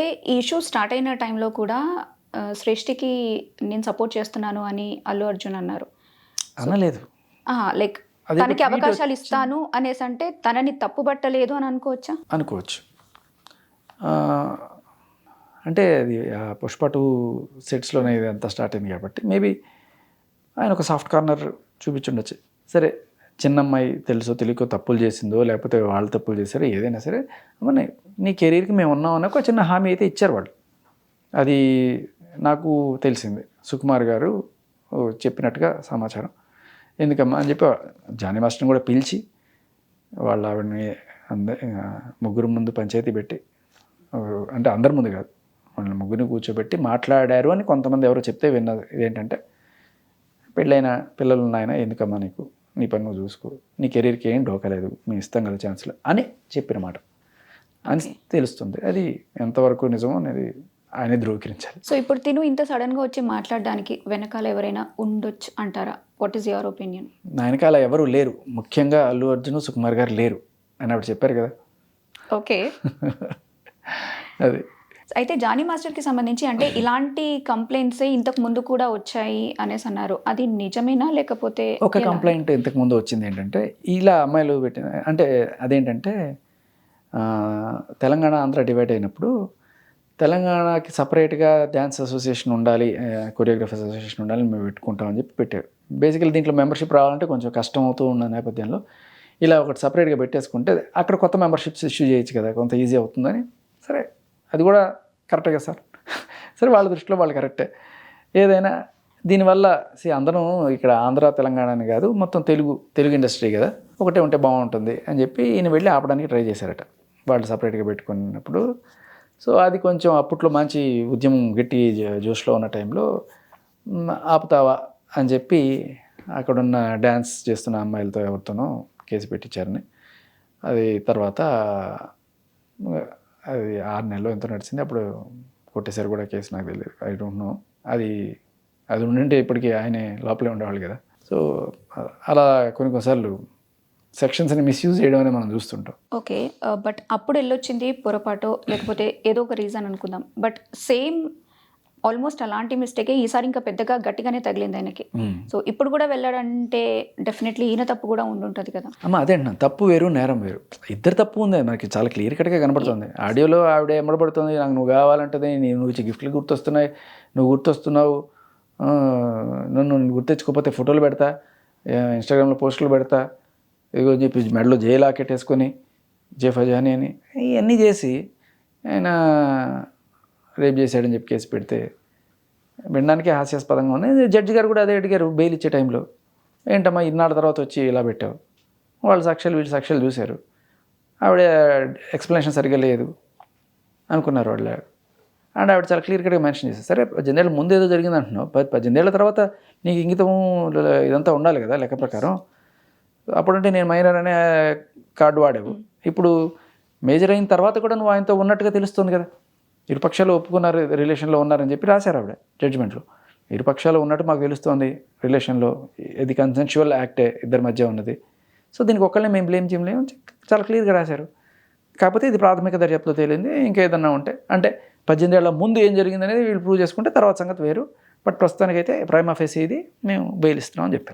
అయితే ఈ issue start అయిన టైంలో కూడా శ్రేష్ఠికి నేను సపోర్ట్ చేస్తున్నాను అని అల్లు అర్జున్ అన్నారు. అనలేదు. లైక్ తనకి అవకాశాలు ఇస్తాను అనేసి అంటే తనని తప్పుబట్టలేదు అని అనుకోవచ్చా? అనుకోవచ్చు. అంటే అది పుష్ప టూ సెట్స్లోనే ఇది అంతా స్టార్ట్ అయింది కాబట్టి మేబీ ఆయన ఒక సాఫ్ట్ కార్నర్ చూపించుండొచ్చు. సరే చిన్నమ్మాయి తెలుసో తెలియకో తప్పులు చేసిందో లేకపోతే వాళ్ళు తప్పులు చేశారో ఏదైనా సరే అమ్మ నీ- కెరీర్కి మేము ఉన్నాం ఒక చిన్న హామీ అయితే ఇచ్చారు వాళ్ళు. అది నాకు తెలిసింది. సుకుమార్ గారు ఓ, చెప్పినట్టుగా సమాచారం. ఎందుకమ్మా అని చెప్పి జానీ మాస్టర్ని కూడా పిలిచి వాళ్ళ ఆవిడని అంద ముగ్గురు ముందు పంచాయతీ పెట్టి అంటే అందరి ముందు కాదు వాళ్ళని ముగ్గురిని కూర్చోబెట్టి మాట్లాడారు అని కొంతమంది ఎవరో చెప్తే విన్నది ఇదేంటంటే పెళ్ళైన పిల్లలు ఉన్నాయన ఎందుకమ్మా నీకు? నీ పని నువ్వు చూసుకో. నీ కెరీర్కి ఏం డోకలేదు మీ ఇస్తాం కదా ఛాన్స్లు అని చెప్పిన మాట. అని తెలుస్తుంది. అది ఎంతవరకు నిజమో అనేది ఆయనే ధృవీకరించాలి. సో ఇప్పుడు తిను ఇంత సడన్గా వచ్చి మాట్లాడడానికి వెనకాల ఎవరైనా ఉండొచ్చు అంటారా? వాట్ ఈస్ యువర్ ఒపీనియన్ నా వెనకాల ఎవరు లేరు. ముఖ్యంగా అల్లు అర్జున్ సుకుమార్ గారు లేరు అని ఆవిడ చెప్పారు కదా. ఓకే. అది. అయితే జానీ మాస్టర్కి సంబంధించి అంటే ఇలాంటి కంప్లైంట్స్ ఇంతకు ముందు కూడా వచ్చాయి అనేసి అన్నారు. అది నిజమేనా లేకపోతే ఒక? కంప్లైంట్ ఇంతకు ముందు వచ్చింది ఏంటంటే ఇలా అమ్మాయిలు పెట్టిన అంటే అదేంటంటే తెలంగాణ ఆంధ్ర డివైడ్ అయినప్పుడు తెలంగాణకి సపరేట్గా డ్యాన్స్ అసోసియేషన్ ఉండాలి కొరియోగ్రఫర్స్ అసోసియేషన్ ఉండాలి మేము పెట్టుకుంటామని చెప్పి పెట్టారు. బేసికలీ దీంట్లో మెంబర్షిప్ రావాలంటే కొంచెం కష్టం అవుతూ ఉన్న నేపథ్యంలో ఇలా ఒకటి సపరేట్గా పెట్టేసుకుంటే అక్కడ కొత్త మెంబర్షిప్స్ ఇష్యూ చేయొచ్చు కదా కొంత ఈజీ అవుతుందని. సరే అది కూడా కరెక్టే కదా సార్. సరే వాళ్ళ దృష్టిలో వాళ్ళు కరెక్టే. ఏదైనా దీనివల్ల సి అందరం ఇక్కడ ఆంధ్ర తెలంగాణ అని కాదు మొత్తం తెలుగు తెలుగు ఇండస్ట్రీ కదా ఒకటే ఉంటే బాగుంటుంది అని చెప్పి ఈయన వెళ్ళి ఆపడానికి ట్రై చేశారట. వాళ్ళు సపరేట్గా పెట్టుకున్నప్పుడు. సో అది కొంచెం అప్పట్లో మంచి ఉద్యమం గట్టి జోష్లో ఉన్న టైంలో ఆపుతావా అని చెప్పి అక్కడున్న డ్యాన్స్ చేస్తున్న అమ్మాయిలతో ఎవరితోనో కేసు పెట్టించారని. అది తర్వాత అది ఆరు నెలలో ఎంతో నడిచింది. అప్పుడు కొట్టేశారు కూడా కేసు నాకు తెలియదు ఐ డోంట్ నో. అది అది ఉండింటే ఇప్పటికీ ఆయనే లోపలే ఉండేవాళ్ళు కదా. సో అలా కొన్ని కొన్నిసార్లు సెక్షన్స్ని మిస్యూజ్ చేయడం అనేది మనం చూస్తుంటాం. ఓకే బట్ అప్పుడు వెళ్ళొచ్చింది పొరపాటు లేకపోతే ఏదో ఒక రీజన్ అనుకుందాం. బట్ సేమ్ ఆల్మోస్ట్ అలాంటి మిస్టేకే ఈసారి ఇంకా పెద్దగా గట్టిగానే తగిలింది ఆయనకి. సో ఇప్పుడు కూడా వెళ్ళాడంటే డెఫినెట్లీ ఈయన తప్పు కూడా ఉండుంటుంది కదా. అమ్మ అదే అంటున్నా. తప్పు వేరు నేరం వేరు. ఇద్దరు తప్పు ఉంది మనకి. చాలా క్లియర్ కట్గా కనపడుతుంది. ఆడియోలో ఆవిడ ఎమ్మడబడుతుంది నాకు నువ్వు కావాలంటది నీ నువ్వు ఇచ్చే గిఫ్ట్లు గుర్తొస్తున్నాయి నువ్వు గుర్తొస్తున్నావు నన్ను గుర్తెచ్చుకోకపోతే ఫోటోలు పెడతా ఇన్స్టాగ్రామ్లో పోస్టులు పెడతా ఇదిగో అని చెప్పి మెడలో జే లాకెట్ వేసుకొని జే ఫజాని అని ఇవన్నీ చేసి ఆయన రేప్ చేశాడని చెప్పి కేసు పెడితే వినడానికి హాస్యాస్పదంగా ఉంది. జడ్జి గారు కూడా అదే అడిగారు బెయిల్ ఇచ్చే టైంలో. ఏంటమ్మా ఇన్నాళ్ళ తర్వాత వచ్చి ఇలా పెట్టావు? వాళ్ళు సాక్ష్యాలు వీళ్ళు సాక్ష్యాలు చూశారు. ఆవిడ ఎక్స్ప్లెనేషన్ సరిగ్గా లేదు అనుకున్నారు వాళ్ళు. అండ్ ఆవిడ చాలా క్లియర్ కట్గా మెన్షన్ చేశారు. సరే పద్దెనిమిదేళ్ళ ముందు ఏదో జరిగింది అంటున్నావు పది పద్దెనిమిదేళ్ళ తర్వాత నీకు ఇంగితం ఇదంతా ఉండాలి కదా లెక్క ప్రకారం. అప్పుడంటే నేను మైనర్ అనే కార్డు వాడావు. ఇప్పుడు మేజర్ అయిన తర్వాత కూడా నువ్వు ఆయనతో ఉన్నట్టుగా తెలుస్తుంది కదా. ఇరుపక్షాలు ఒప్పుకున్నారు రిలేషన్లో ఉన్నారని చెప్పి రాశారు ఆవిడ జడ్జిమెంట్లో. ఇరుపక్షాలు ఉన్నట్టు మాకు తెలుస్తోంది రిలేషన్లో ఇది కన్సెన్షువల్ యాక్టే ఇద్దరి మధ్య ఉన్నది. సో దీనికి ఒక్కళ్ళని మేము బ్లేమ్ చేయలేము చాలా క్లియర్గా రాశారు. కాకపోతే ఇది ప్రాథమిక దర్యాప్తులో తేలింది ఇంకా ఏదన్నా ఉంటే. అంటే పద్దెనిమిది ఏళ్ళ ముందు ఏం జరిగింది అనేది వీళ్ళు ప్రూవ్ చేసుకుంటే తర్వాత సంగతి వేరు. బట్ ప్రస్తుతానికైతే ప్రైమ్ ఆఫీస్ ఇది మేము బెయిల్ ఇస్తున్నాం అని చెప్పారు.